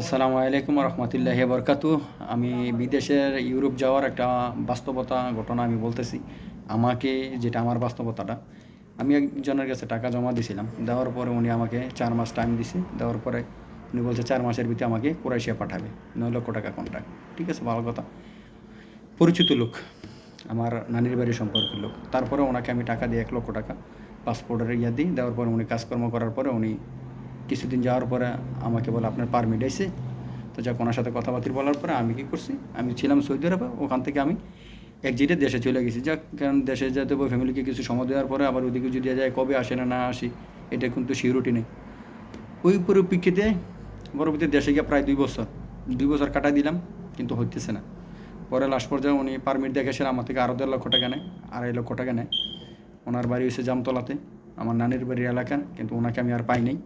আসসালামু আলাইকুম রহমতুল্লাহ বরকাতু। আমি বিদেশের ইউরোপ যাওয়ার একটা বাস্তবতা ঘটনা আমি বলতেছি। আমাকে যেটা আমার বাস্তবতাটা, আমি একজনের কাছে টাকা জমা দিয়েছিলাম দেওয়ার পরে উনি আমাকে চার মাস টাইম দিছে। দেওয়ার পরে উনি বলছে, চার মাসের ভিতরে আমাকে কোরাইশিয়া পাঠাবে। নয় লক্ষ টাকা কন্ট্রাক্ট ঠিক আছে, ভালো কথা। পরিচিত লোক, আমার নানির বাড়ির সম্পর্কের লোক। তারপরে ওনাকে আমি টাকা দিই এক লক্ষ টাকা পাসপোর্টের ইয়া দিই। দেওয়ার পরে উনি কাজকর্ম করার পরে উনি কিছুদিন যাওয়ার পরে আমাকে বলে, আপনার পারমিট আইছে তো যাক, ওনার সাথে কথাবার্তা বলার পরে আমি কি করছি? আমি ছিলাম সৌদি আরবে, ওখান থেকে আমি একজিটে দেশে চলে গেছি। যাক, কারণ দেশে যেতে হবে ফ্যামিলিকে কিছু সময় দেওয়ার পরে আবার ওদিকে যদি যায়, কবে আসে না না আসি, এটা কিন্তু সিউরিটি নেই। ওই পরিপ্রেক্ষিতে পরবর্তী দেশে গিয়ে প্রায় দুই বছর দুই বছর কাটাই দিলাম, কিন্তু হইতেছে না। পরে লাস্ট পর্যায়ে উনি পারমিট দেখে দেখেছেন আমার থেকে আরও দেড় লক্ষ টাকা নেয়, আড়াই লক্ষ টাকা নেয়। ওনার বাড়ি হয়েছে জামতলাতে, আমার নানির বাড়ির এলাকা, কিন্তু ওনাকে আমি আর পাই নাই।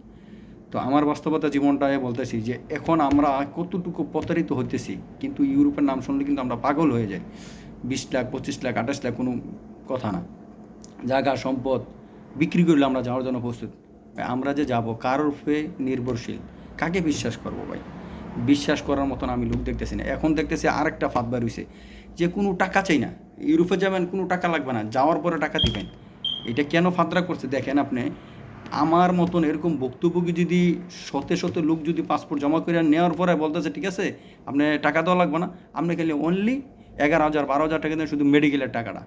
তো আমার বাস্তবতা জীবনটায় বলতেছি যে এখন আমরা কতটুকু প্রতারিত হইতেছি, কিন্তু ইউরোপের নাম শুনলে কিন্তু আমরা পাগল হয়ে যাই। বিশ লাখ, পঁচিশ লাখ, আঠাশ লাখ কোনো কথা না। জায়গা, সম্পদ বিক্রি করলে আমরা যাওয়ার জন্য প্রস্তুত। আমরা যে যাব কার উপরে নির্ভরশীল? কাকে বিশ্বাস করব ভাই? বিশ্বাস করার মতন আমি লোক দেখতেছি না। এখন দেখতেছি আরেকটা ফাঁদ বার হইছে। যে কোনো টাকা চাই না। ইউরোপে যাবেন, কোনো টাকা লাগবে না। যাওয়ার পরে টাকা দিবেন। এটা কেন ফাদরা করছে? দেখেন আপনি আমার মতন এরকম বক্তব্যকে যদি শতে শতে লোক যদি পাসপোর্ট জমা করে নেওয়ার পরে বলতেছে, ঠিক আছে, আপনি টাকা দেওয়া লাগবে না, আপনি খালি অনলি এগারো হাজার, বারো হাজার টাকা দেন শুধু মেডিকেলের টাকাটা।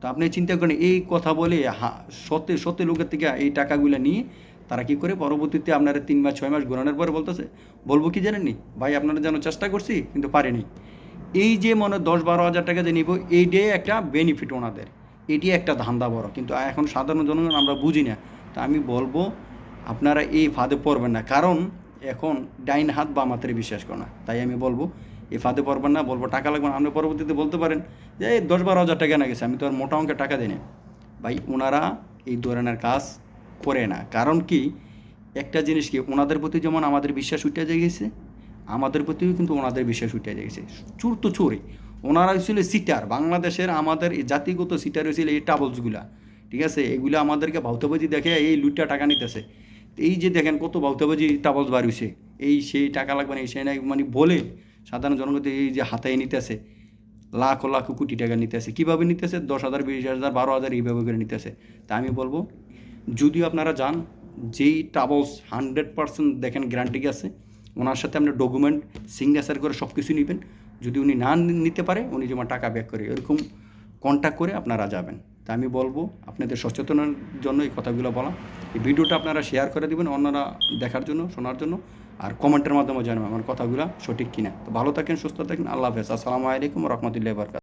তো আপনি চিন্তা করেন, এই কথা বলে হা- শতে শতে লোকের থেকে এই টাকাগুলো নিয়ে তারা কি করে পরবর্তীতে আপনারা তিন মাস, ছয় মাস ঘোরানোর পরে বলতেছে, বলব কি জানেননি? ভাই, আপনারা যেন চেষ্টা করছি, কিন্তু পারেনি। এই যে মনে দশ, বারো হাজার টাকা যে নিব, এইটাই একটা বেনিফিট ওনাদের। এটি একটা ধান্দা বড়। কিন্তু এখন সাধারণ জনগণ আমরা বুঝি না। তা আমি বলব, আপনারা এই ফাঁদে পড়বেন না। কারণ এখন ডাইন হাত বা মাত্রে বিশ্বাস করে না। তাই আমি বলব, এই ফাঁদে পড়বেন না, বলব টাকা লাগবে না। আপনি পরবর্তীতে বলতে পারেন যে, এই দশ বারো হাজার টাকা না গেছে, আমি তো আর মোটা অঙ্কের টাকা দিই না ভাই ওনারা এই ধরনের কাজ করে না। কারণ কি? একটা জিনিস কি? ওনাদের প্রতি যেমন আমাদের বিশ্বাস উঠে গেছে, আমাদের প্রতিও কিন্তু ওনাদের বিশ্বাস উঠে গেছে। চুর তো চোরই। ওনারা হয়েছিল সিটার বাংলাদেশের আমাদের জাতিগত সিটার হয়েছিল এই টাবলসগুলা ঠিক আছে? এগুলো আমাদেরকে ভাউতাবাজি দেখে এই লুটটা টাকা নিতেছে। এই যে দেখেন কত ভাউতাবাজি টাবলস বার এই সেই টাকা লাগবে না, এই সেই না মানে বলে সাধারণ জনগণ এই যে হাতায় নিতেছে, লাখ লাখ কোটি টাকা নিতেছে। কীভাবে নিতেছে? দশ হাজার, বিশ হাজার, বারো হাজার এইভাবে করে নিতেছে। তা আমি বলব, যদিও আপনারা যান যেই ট্রাভেলস হান্ড্রেড পার্সেন্ট দেখেন গ্যারান্টি আছে, ওনার সাথে আপনি ডকুমেন্ট সিগনেচার করে সব কিছু নেবেন। যদি উনি না নিতে পারে, উনি যেমন টাকা ব্যাক করে, এরকম কন্ট্যাক্ট করে আপনারা যাবেন। তা আমি বলব আপনাদের সচেতনের জন্য এই কথাগুলো বলা। এই ভিডিওটা আপনারা শেয়ার করে দেবেন অন্যরা দেখার জন্য, শোনার জন্য, আর কমেন্টের মাধ্যমে জানাবেন আমার কথাগুলো সঠিক কিনা। তো ভালো থাকেন, সুস্থ থাকেন, আল্লাহ হাফেজ। আসসালামু আলাইকুম রহমতুল্লাহ বরকাত